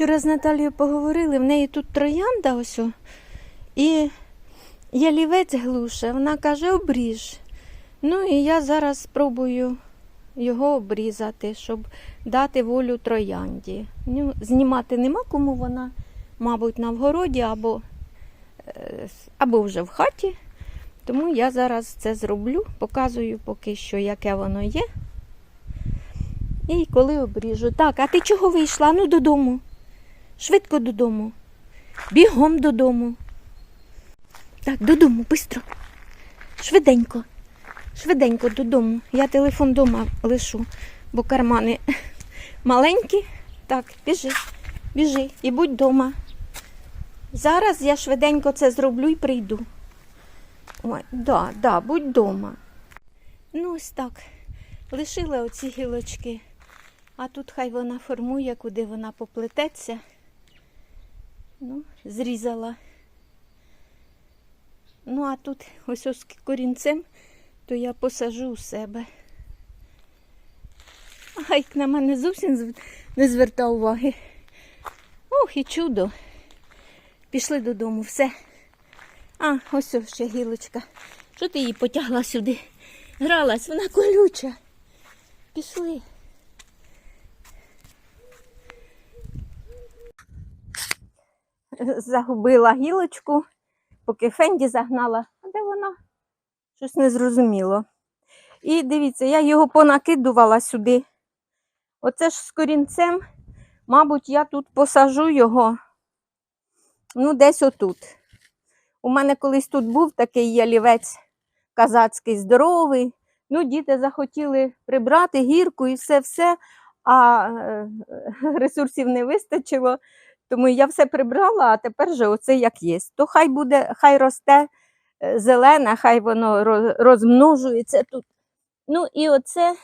вчора з Наталією поговорили, в неї тут троянда ось. І ялівець глуше. Вона каже, обріж. Ну і я зараз спробую його обрізати, щоб дати волю троянді. Ну, знімати нема кому вона, мабуть, на вгороді або, е, або вже в хаті. Тому я зараз це зроблю, показую поки що, яке воно є. І коли обріжу. Так, а ти чого вийшла? Ну додому. Швидко додому. Бігом додому. Так, додому, швидко. Швиденько. Швиденько додому. Я телефон вдома лишу, бо кармани маленькі. Так, біжи, біжи і будь вдома. Зараз я швиденько це зроблю і прийду. Ой, да, да, будь вдома. Ну, ось так. Лишила оці гілочки. А тут хай вона формує, куди вона поплететься. Ну, зрізала. Ну, а тут ось ось корінцем, то я посажу у себе. Гайк на мене зовсім не звертав уваги. Ох, і чудо. Пішли додому, все. А, ось ось ще гілочка. Що ти її потягла сюди? Гралась, вона колюча. Пішли. Загубила гілочку, поки Фенді загнала. А де вона? Щось не зрозуміло. І дивіться, я його понакидувала сюди. Оце ж з корінцем, мабуть, я тут посажу його. Ну, десь отут. У мене колись тут був такий ялівець казацький, здоровий. Ну, діти захотіли прибрати гірку і все-все, а е, ресурсів не вистачило. Тому я все прибрала, а тепер же оце як є. То хай буде, хай росте е, зелене, хай воно розмножується тут. Ну і оце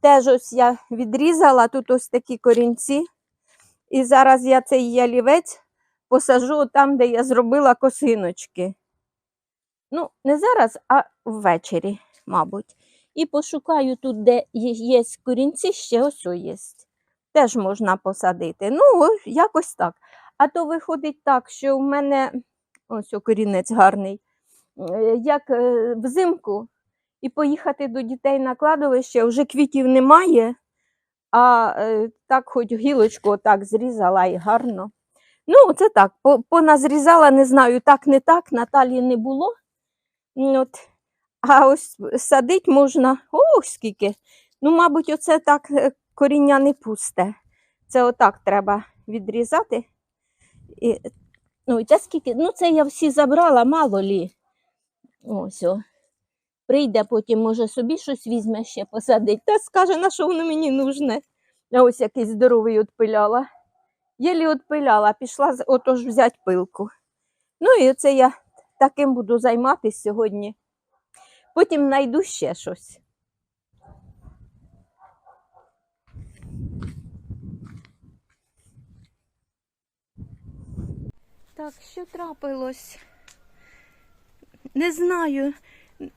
теж ось я відрізала, тут ось такі корінці. І зараз я цей ялівець посажу там, де я зробила косиночки. Ну, не зараз, а ввечері, мабуть. І пошукаю тут, де є, корінці, ще ось є. Теж можна посадити. Ну, якось так. А то виходить так, що в мене ось корінець гарний. е, Як е, взимку, і поїхати до дітей на кладовище, вже квітів немає, а е, так хоч гілочку так зрізала і гарно. Ну, це так, поназрізала, не знаю, так, не так, Наталі не було. От. А ось садить можна, ох, скільки. Ну, мабуть, оце так коріння не пусте. Це отак треба відрізати. І, ну, і це скільки? Ну, це я всі забрала, мало лі. Ось о. Прийде потім, може, собі щось візьме ще посадить. Та скаже, на що воно мені нужне. А ось якийсь здоровий отпиляла. Єлі отпиляла, пішла отож взяти пилку. Ну і оце я таким буду займатися сьогодні. Потім знайду ще щось. Так, що трапилось? Не знаю.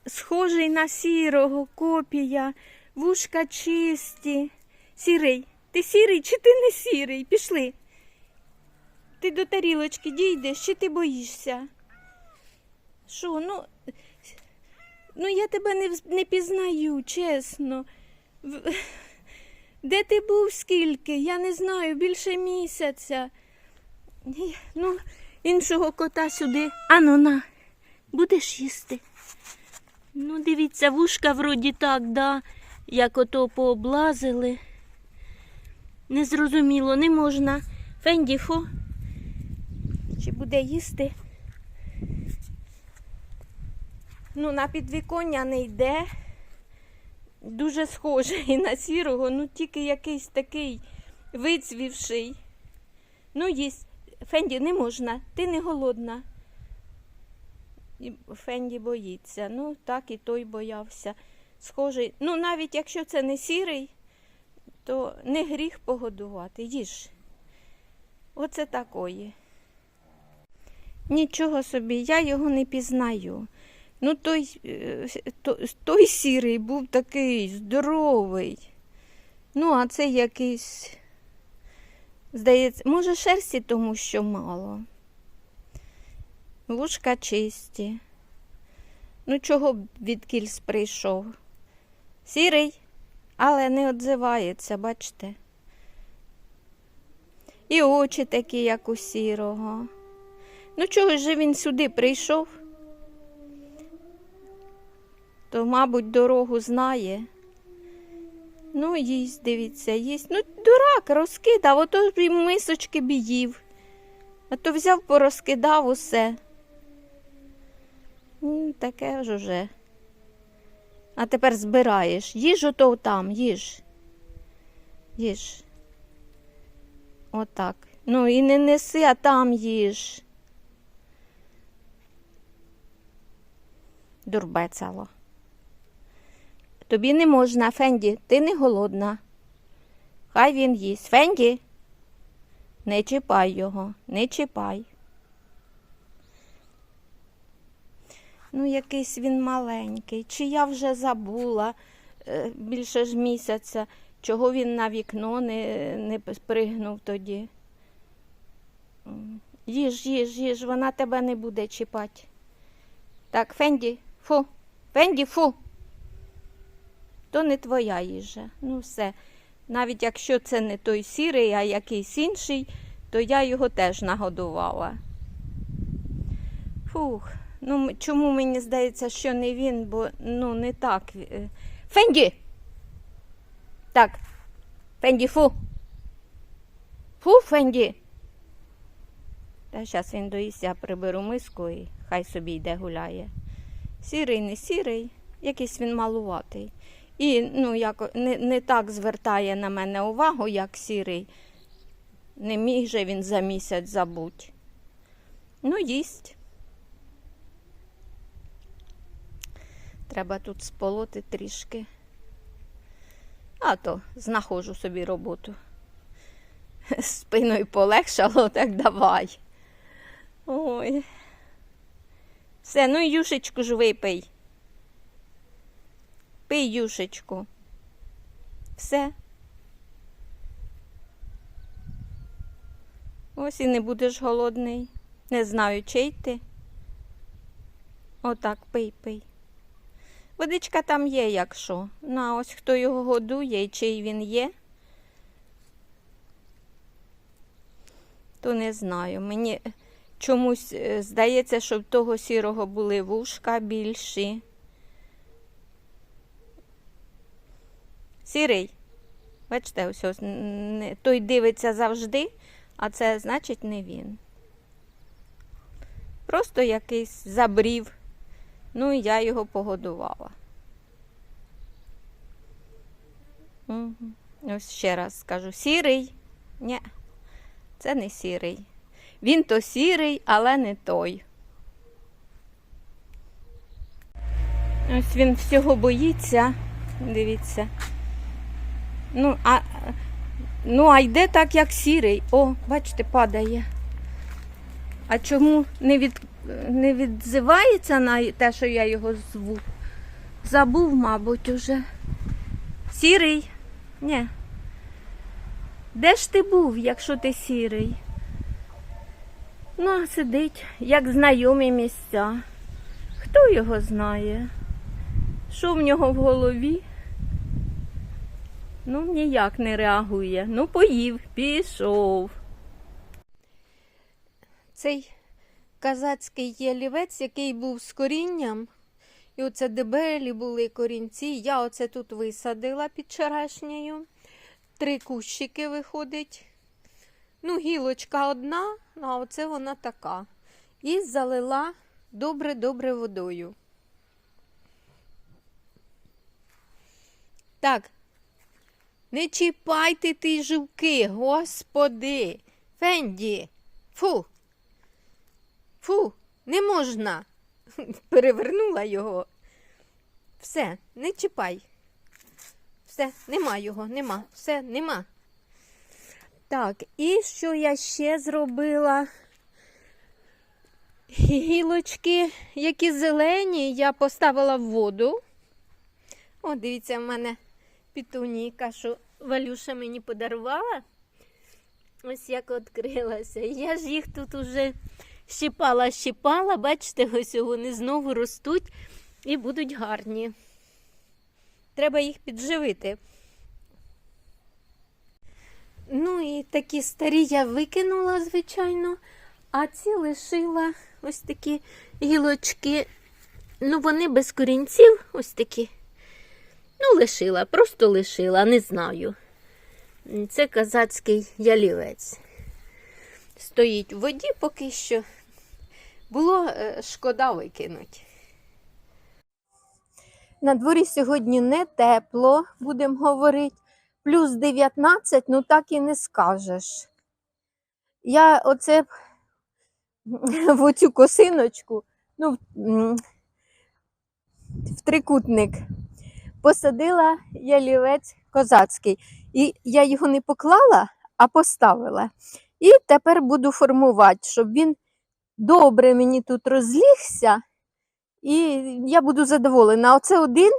Схожий на сірого копія, вушка чисті. Сірий. Ти сірий чи ти не сірий? Пішли. Ти до тарілочки дійдеш, чи ти боїшся? Що, ну, ну я тебе не, не пізнаю, чесно. Де ти був скільки? Я не знаю, більше місяця. Ну, іншого кота сюди. Ану, на, будеш їсти. Ну, дивіться, вушка вроді так, да, як ото пооблазили. Незрозуміло, не можна. Фенді, фу. Чи буде їсти? Ну, на підвіконня не йде. Дуже схожий на сірого, ну тільки якийсь такий вицвівший. Ну, їсть. Фенді, не можна, ти не голодна. І Фенді боїться. Ну, так і той боявся. Схожий. Ну, навіть якщо це не сірий, то не гріх погодувати. Їж. Оце такої. Нічого собі, я його не пізнаю. Ну, той, е, то- той сірий був такий здоровий. Ну, а це якийсь Здається, може, шерсті тому, що мало. Вушка чисті. Ну, чого б від кільс прийшов? Сірий, але не відзивається, бачите? І очі такі, як у сірого. Ну, чого ж він сюди прийшов? То, мабуть, дорогу знає. Ну, їсть, дивіться, їсть. Ну, дурак, розкидав, ото і мисочки б їв. А то взяв, порозкидав усе. М, Таке ж уже. А тепер збираєш. Їж ото там, їж. Їж. Отак. Ну і не неси, а там їж. Дурбецало. Тобі не можна, Фенді, ти не голодна. Хай він їсть. Фенді, не чіпай його, не чіпай. Ну, якийсь він маленький. Чи я вже забула е, більше ж місяця, чого він на вікно не, не спригнув тоді. Їж, їж, їж, вона тебе не буде чіпати. Так, Фенді, фу, Фенді, фу. То не твоя їжа. Ну все. Навіть якщо це не той сірий, а якийсь інший, то я його теж нагодувала. Фух. Ну, чому мені здається, що не він, бо ну не так. е. Фенді! Так. Фенді, фу. Фу, Фенді. Та зараз він доїсть, я приберу миску і хай собі йде гуляє. Сірий, не сірий, якийсь він малуватий. І ну, як, не, не так звертає на мене увагу, як сірий. Не міг же він за місяць забуть. Ну, їсть. Треба тут сполоти трішки. А то знаходжу собі роботу. Спиною полегшало, так давай. Ой. Все, ну юшечку ж випий. Пий юшечку. Все. Ось і не будеш голодний. Не знаю, чий ти. Отак, пий, пий. Водичка там є, якщо. Ну, а ось хто його годує і чий він є. То не знаю. Мені чомусь е, здається, що в того сірого були вушка більші. Сірий. Бачите, ось, ось той дивиться завжди, а це значить не він. Просто якийсь забрів. Ну і я його погодувала. Угу. Ось ще раз скажу: сірий. Ні, це не сірий. Він то сірий, але не той. Ось він всього боїться. Дивіться. Ну, а, ну, а йде так, як сірий. О, бачите, падає. А чому не, від, не відзивається на те, що я його зву? Забув, мабуть, уже. Сірий? Ні. Де ж ти був, якщо ти сірий? Ну, а сидить, як знайомі місця. Хто його знає? Що в нього в голові? Ну, ніяк не реагує. Ну, поїв, пішов. Цей казацький ялівець, який був з корінням, і оце дебелі були корінці. Я оце тут висадила під черешнею. Три кущики виходить. Ну, гілочка одна, ну, а оце вона така. І залила добре-добре водою. Так, не чіпайте ті жуки, господи. Фенді. Фу. Фу, не можна. Перевернула його. Все, не чіпай. Все, нема його, нема. Все, нема. Так, і що я ще зробила? Гілочки, які зелені, я поставила в воду. О, дивіться, в мене пітуніка, що Валюша мені подарувала. Ось як відкрилася. Я ж їх тут уже щипала, щипала. Бачите, ось вони знову ростуть і будуть гарні. Треба їх підживити. Ну і такі старі я викинула, звичайно, а ці лишила ось такі гілочки. Ну, вони без корінців, ось такі. Ну, лишила, просто лишила, не знаю. Це казацький ялівець. Стоїть в воді поки що. Було е, шкода викинути. На дворі сьогодні не тепло, будемо говорити. Плюс 19, ну так і не скажеш. Я оце в оцю косиночку, ну, в трикутник, посадила ялівець козацький. І я його не поклала, а поставила. І тепер буду формувати, щоб він добре мені тут розлігся. І я буду задоволена. Оце один,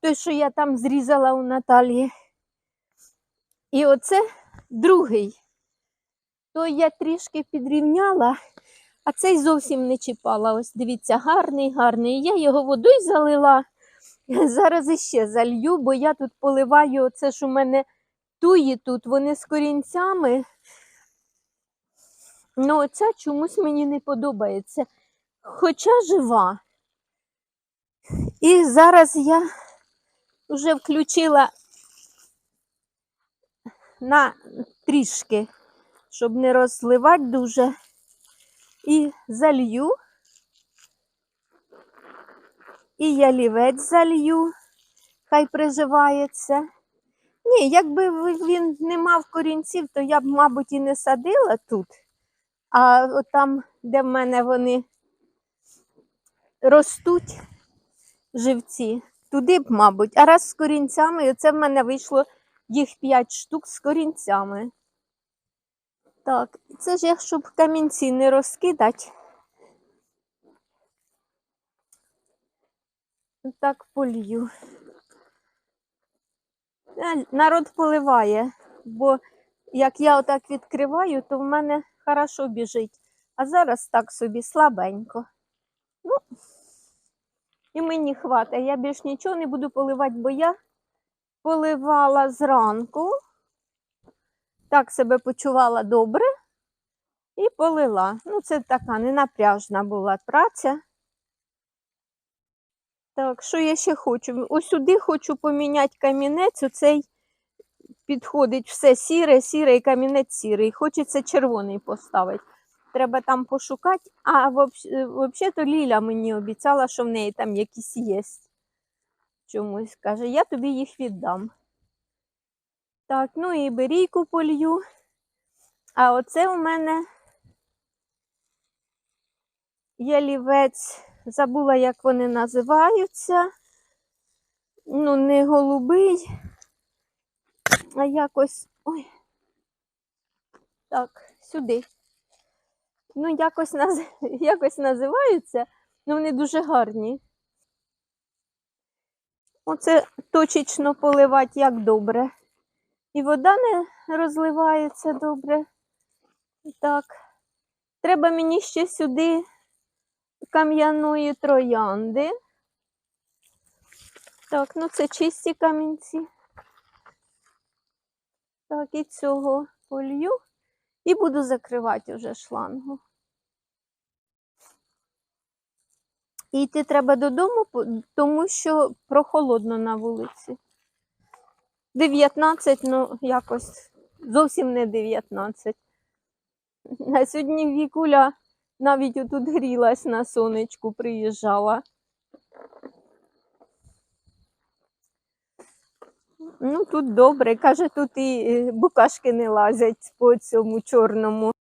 той, що я там зрізала у Наталії. І оце другий. Той я трішки підрівняла, а цей зовсім не чіпала. Ось дивіться, гарний, гарний. Я його водою залила. Зараз іще залью, бо я тут поливаю оце ж у мене туї тут, вони з корінцями. Ну, оця чомусь мені не подобається. Хоча жива. І зараз я вже включила на трішки, щоб не розливати дуже. І залью. І ялівець залью, хай приживається. Ні, якби він не мав корінців, то я б, мабуть, і не садила тут. А от там, де в мене вони ростуть живці, туди б, мабуть. А раз з корінцями, оце в мене вийшло їх 5 штук з корінцями. Так, це ж я, щоб камінці не розкидати. Так полью. Е, Народ поливає, бо як я отак відкриваю, то в мене хорошо біжить. А зараз так собі слабенько. Ну, і мені хватить. Я більш нічого не буду поливати, бо я поливала зранку. Так себе почувала добре і полила. Ну, це така ненапряжна була праця. Так, що я ще хочу? Ось хочу поміняти камінець. Оцей підходить все сіре, сіре і камінець сірий. Хочеться червоний поставити. Треба там пошукати. А взагалі-то Ліля мені обіцяла, що в неї там якісь є. Чомусь каже, я тобі їх віддам. Так, ну і берійку полью. А оце у мене ялівець. Забула, як вони називаються. Ну, не голубий, а якось. Ой. Так, сюди. Ну, якось, наз... якось називаються, ну вони дуже гарні. Оце точечно поливати як добре. І вода не розливається добре. Так. Треба мені ще сюди кам'яної троянди. Так, ну це чисті камінці. Так, і цього полью. І буду закривати вже шлангу. І йти треба додому, тому що прохолодно на вулиці. 19, ну якось зовсім не 19. А сьогодні Вікуля навіть отут грілась на сонечку, приїжджала. Ну, тут добре. Каже, тут і е, букашки не лазять по цьому чорному.